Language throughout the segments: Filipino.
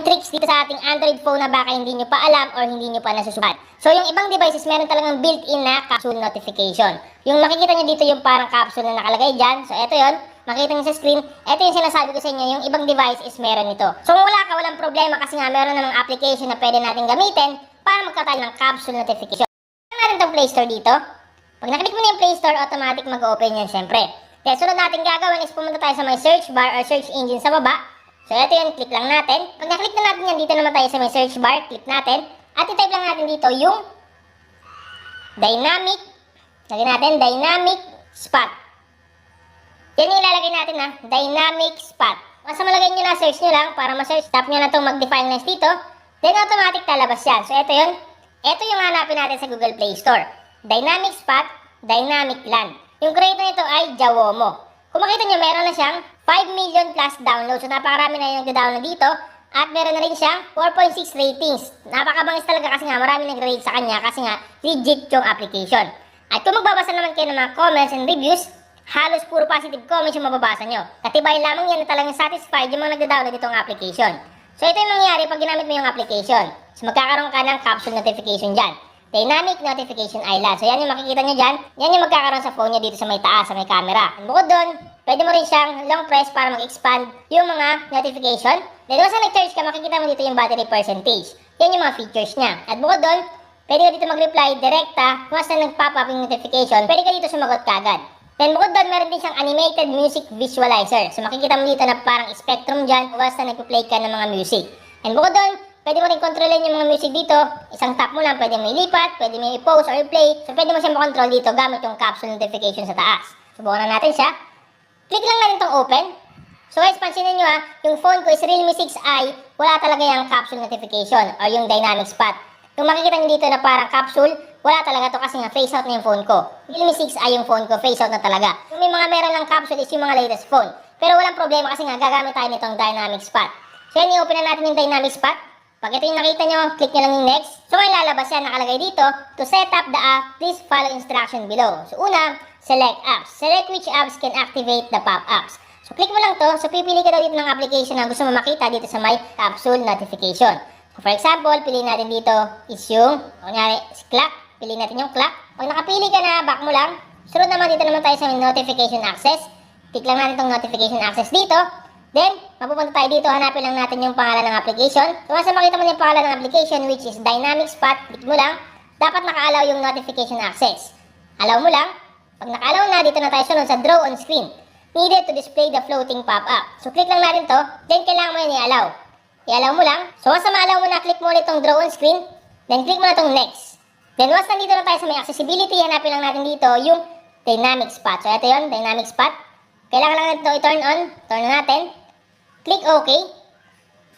tricks dito sa ating Android phone na baka hindi nyo pa alam or hindi nyo pa nasusubat. So yung ibang devices meron talagang built-in na capsule notification. Yung makikita nyo dito yung parang capsule na nakalagay dyan. So ito yon makita nyo sa screen. Ito yung sinasabi ko sa inyo, yung ibang device is meron ito. So kung wala ka, walang problema kasi nga meron namang application na pwede natin gamitin para magkatali ng capsule notification. Ano natin itong Play Store dito? Pag naklik mo na yung Play Store, automatic mag-open yan syempre. Kaya sunod natin gagawin is pumunta tayo sa may search bar or search engine sa baba. So ito yun, click lang natin. Pag naklik na natin yan, dito naman tayo sa may search bar, click natin. At i-type lang natin dito yung dynamic, lagyan natin dynamic spot. Yan yung ilalagay natin na dynamic spot. Basta malagay nyo na search nyo lang para ma-search. Tap nyo na itong mag-define lines dito. Then automatic talabas yan. So ito yun. Ito yung hanapin natin sa Google Play Store. Dynamic spot, dynamic land. Yung creator nito ay Jawomo. Kung makita nyo, meron na siyang 5 million plus downloads. So napakarami na yung nagda-download dito. At meron na rin siyang 4.6 ratings. Napakabangis talaga kasi nga marami nag-rate sa kanya kasi nga legit yung application. At kung magbabasa naman kayo ng mga comments and reviews, halos puro positive comments yung mababasa nyo. Katibay lamang yan na talagang satisfied yung mga nagda-download itong application. So ito yung mangyayari pag ginamit mo yung application. So magkakaroon ka ng capsule notification dyan. Dynamic Notification Island. So yan yung makikita nyo dyan. Yan yung magkakaroon sa phone nyo dito sa may taas, sa may camera. And bukod doon, pwede mo rin siyang long press para mag-expand yung mga notification. Then once na nag-charge ka, makikita mo dito yung battery percentage. Yan yung mga features niya. At bukod doon, pwede ka dito mag-reply direkta. Once na nag-pop up yung notification, pwede ka dito sumagot kagad. Then bukod doon, meron din siyang animated music visualizer. So makikita mo dito na parang spectrum dyan once na nag-play ka ng mga music. And bukod doon, pwede mo rin kontrolin yung mga music dito. Isang tap mo lang, pwede mo ilipat, pwede mo i-pause or i-play. So pwede mo siyang makontrol dito gamit yung capsule notification sa taas. Subukan na natin siya. Click lang natin itong open. So guys, pansinin nyo ha, yung phone ko is Realme 6i, wala talaga yung capsule notification or yung dynamic spot. Yung makikita nyo dito na parang capsule, wala talaga to kasi nga face out na yung phone ko. Realme 6i yung phone ko, face out na talaga. Yung may mga meron ng capsule is yung mga latest phone. Pero walang problema kasi nga gagamit tayo nitong dynamic spot. So yan, i-open na natin yung dynamic spot. Pag ito yung nakita nyo, click nyo lang yung next. So ngayon lalabas yan, nakalagay dito, to set up the app, please follow instruction below. So una, select apps. Select which apps can activate the pop-ups. So click mo lang to, so pipili ka daw dito ng application na gusto mo makita dito sa may capsule notification. So for example, piliin natin dito is yung, kunyari, si clock. Piliin natin yung clock. Pag nakapili ka na, back mo lang. Sunod naman dito naman tayo sa notification access. Click lang natin itong notification access dito. Then, mapupunta tayo dito, hanapin lang natin yung pangalan ng application. So, once makita mo na yung pangalan ng application, which is Dynamic Spot, click mo lang, dapat naka-allow yung notification access. Allow mo lang. Pag naka-allow na, dito na tayo sunod sa Draw on Screen. Needed to display the floating pop-up. So, click lang natin to, then kailangan mo yun i-allow. I-allow mo lang. So, once ma-allow mo na, click mo ulit itong Draw on Screen, then click mo na itong Next. Then, once nandito na tayo sa may accessibility, hanapin lang natin dito yung Dynamic Spot. So, ito yun, Dynamic Spot. Kailangan lang natin ito i-turn on. Turn on natin. Click OK.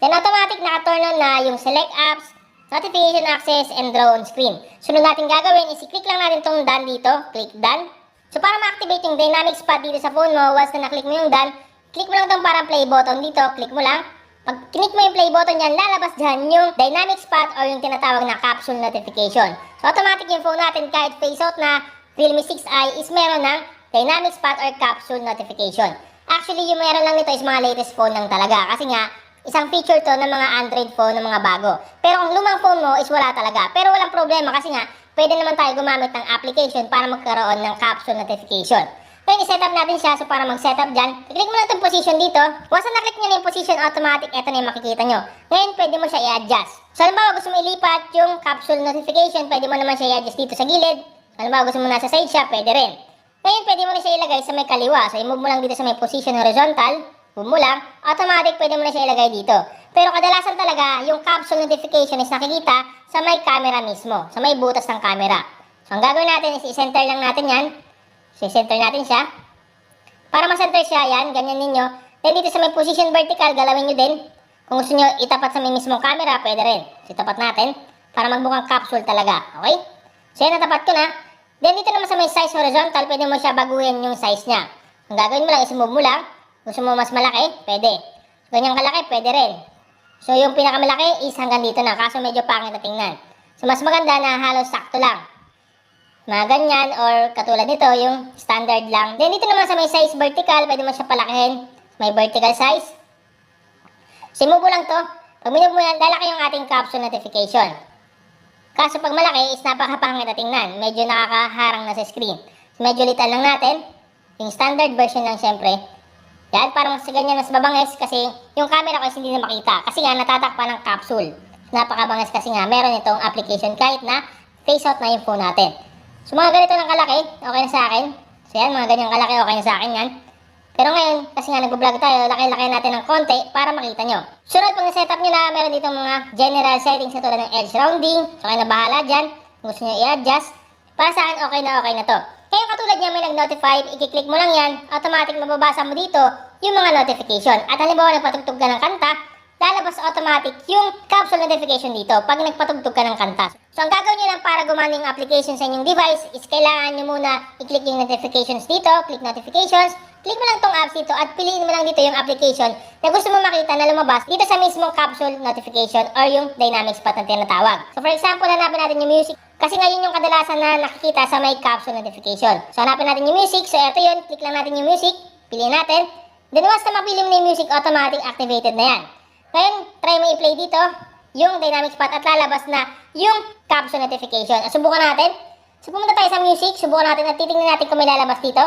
Then automatic naka-turn on na yung select apps, notification access, and draw on screen. Sunod natin gagawin is i-click lang natin itong done dito. Click done. So para ma-activate yung dynamic spot dito sa phone mo, once na na-click mo yung done, click mo lang itong parang play button dito. Click mo lang. Pag click mo yung play button dyan, lalabas dyan yung dynamic spot or yung tinatawag na capsule notification. So automatic yung phone natin kahit face out na Realme 6i is meron ng dynamic spot or capsule notification. Actually, yung meron lang nito is mga latest phone lang talaga. Kasi nga, isang feature to ng mga Android phone ng mga bago. Pero ang lumang phone mo is wala talaga. Pero walang problema kasi nga, pwede naman tayo gumamit ng application para magkaroon ng capsule notification. Ngayon, i-set up natin siya. So, para mag-setup dyan, click mo lang itong position dito. Once na na-click nyo na yung position, automatic, ito na yung makikita nyo. Ngayon, pwede mo siya i-adjust. So, halimbawa, gusto mo ilipat yung capsule notification, pwede mo naman siya i-adjust dito sa gilid. Halimbawa, gusto mo nasa side siya, pwede rin. Ngayon, pwede mo na siya ilagay sa may kaliwa. So, i-move mo lang dito sa may position horizontal. Move mo lang. Automatic, pwede mo na siya ilagay dito. Pero kadalasan talaga, yung capsule notification is nakikita sa may camera mismo. Sa may butas ng camera. So, ang gagawin natin is i-center lang natin yan. So, i-center natin siya. Para ma-center siya, yan, ganyan ninyo. Then, dito sa may position vertical, galawin nyo din. Kung gusto nyo itapat sa may mismong camera, pwede rin. So, itapat natin para magmukhang capsule talaga. Okay? So, yan, natapat ko na. Then dito naman sa may size horizontal, pwede mo siya baguhin yung size niya. Ang gagawin mo lang is move mo lang. Gusto mo mas malaki, pwede. Ganyang kalaki, pwede rin. So yung pinakamalaki is hanggang dito na, kaso medyo pangit na tingnan. So mas maganda na halos sakto lang. Mga ganyan or katulad nito, yung standard lang. Then dito naman sa may size vertical, pwede mo siya palakihin. May vertical size. So move mo lang to. Pag minove mo yan, lalaki yung ating capsule notification. Kaso pag malaki is napakapangit na tingnan. Medyo nakakaharang na sa screen. Medyo litan lang natin. Yung standard version lang syempre. Yan, parang sa ganyan mas babangis kasi yung camera ko is hindi na makita. Kasi nga natatakpan ng capsule. Napakabangis kasi nga meron itong application kahit na face out na yung phone natin. So mga ganito ng kalaki, okay na sa akin. So yan, mga ganyang kalaki, okay na sa akin yan. Pero ngayon, kasi nga nag-vlog tayo, laki-laki natin ng konti para makita nyo. Sunod, pag na-setup nyo na, meron dito mga general settings na tulad ng edge rounding. So kayo na bahala dyan. Gusto nyo i-adjust. Para sa okay na okay na to. Kaya katulad niya may nag-notify, i-click mo lang yan, automatic mababasa mo dito yung mga notification. At halimbawa nagpatugtog ka ng kanta, lalabas automatic yung capsule notification dito pag nagpatugtog ka ng kanta. So ang gagawin nyo lang para gumana yung application sa inyong device is kailangan nyo muna i-click yung notifications dito, click notifications, click mo lang tong apps dito at piliin mo lang dito yung application na gusto mo makita na lumabas dito sa mismong capsule notification or yung dynamic spot na tinatawag. So for example, hanapin natin yung music kasi ngayon yung kadalasan na nakikita sa may capsule notification. So hanapin natin yung music, so eto yun, click lang natin yung music, piliin natin. Then once na mapili mo na yung music, automatic activated na yan. Ngayon, try mo i-play dito yung dynamic spot at lalabas na yung caption notification. At subukan natin. So pumunta tayo sa music, subukan natin at titingnan natin kung may lalabas dito.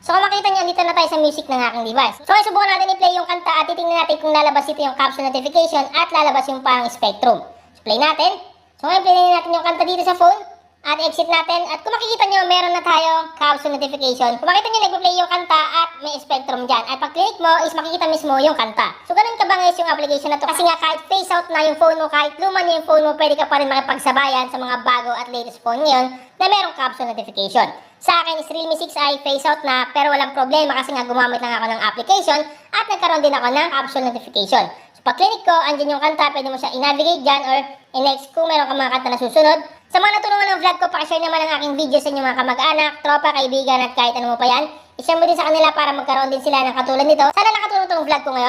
So kung makita nyo, dito na tayo sa music ng aking device. So ngayon, subukan natin i-play yung kanta at titingnan natin kung lalabas dito yung caption notification at lalabas yung parang spectrum. So play natin. So ngayon, play natin yung kanta dito sa phone. At exit natin. At kung makikita nyo, meron na tayong caption notification. Kung makita nyo, nagpa-play yung kanta at may spectrum dyan. At pag click mo, is makikita mismo yung kanta. So ganun kabangis yung application na to. Kasi nga kahit face out na yung phone mo, kahit luma na yung phone mo, pwede ka pa rin makipagsabayan sa mga bago at latest phone ngayon na merong caption notification. Sa akin is Realme 6i face out na pero walang problema kasi nga gumamit lang ako ng application at nagkaroon din ako ng caption notification. So pag click ko, andyan yung kanta, pwede mo siya i-navigate dyan or i-next kung meron ka mga kanta na susunod. Sa mga natulungan ng vlog ko, pakishare naman ang aking video sa inyong mga kamag-anak, tropa, kaibigan at kahit ano mo pa yan. I-share mo din sa kanila para magkaroon din sila ng katulad nito. Sana nakatulong tong vlog ko ngayon.